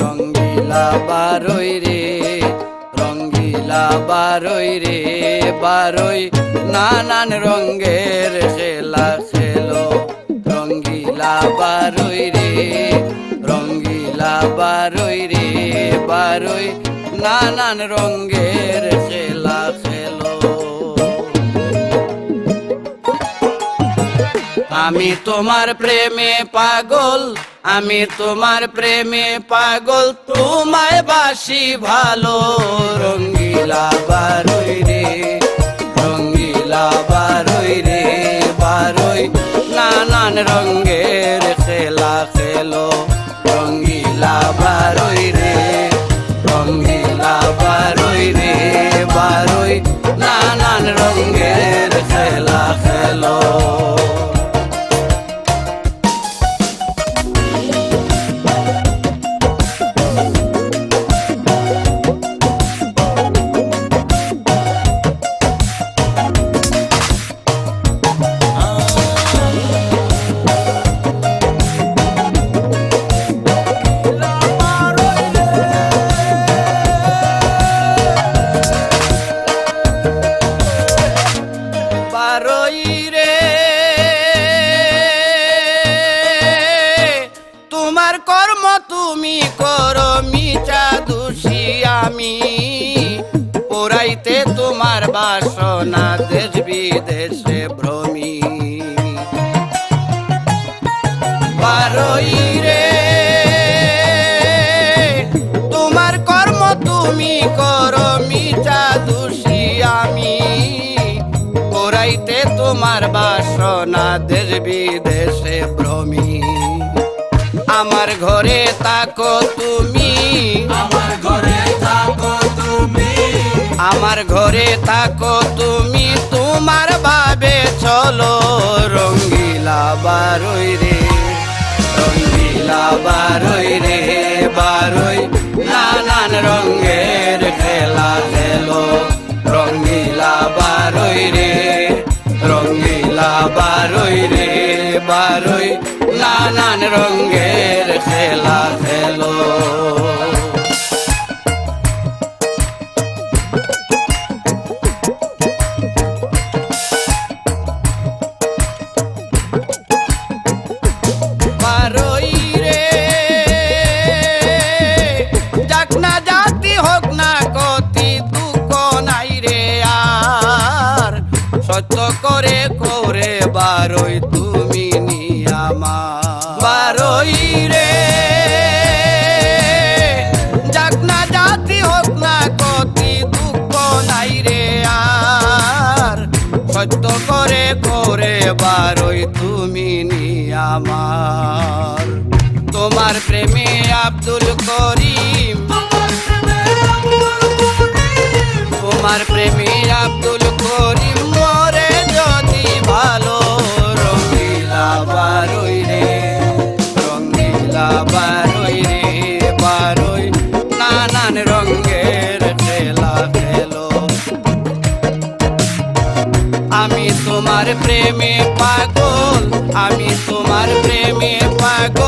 রঙ্গিলা বারই রে, রঙ্গিলা বারই রে, বারই নানান রঙ্গের খেলা খেলো। রঙ্গিলা বারই রে, রঙ্গিলা বারই রে, বারই নানান রঙ্গের খেলা আমি তোমার প্রেমে পাগল, আমি তোমার প্রেমে পাগল। তোমায় বাসি ভালো, রঙ্গিলা বারই রে, রঙ্গিলা বারই রে, বারই। নানান রঙ্গের খেলা খেলো। বারই রে। তোমার কর্ম তুমি করো মিচা দোষী আমি। পোড়াইতে তোমার বাসনা দেশ বিদেশে ভ্রমি। বারই রে। তোমার কর্ম তুমি করো তোমার বাসনা দেশ বিদেশে ভ্রমি। আমার ঘরে তাকো তুমি। আমার ঘরে থাকো তুমি। আমার ঘরে থাকো তুমি। তোমার ভাবে চলো রঙ্গিলা বারই রে। রঙ্গিলা বারই রে বারই। নানান রঙ্গের দুঃখ নাই রে আর। সত্য করে করে বারোই তুমি বারই তুমি আমার। তোমার প্রেমে আব্দুল করিম। তোমার প্রেমে আব্দুল করিম। মরে যদি ভালো রঙ্গিলা বারই রে রঙ্গিলা বারই রে তোমার প্রেমে পাগল আমি তোমার প্রেমে পাগল।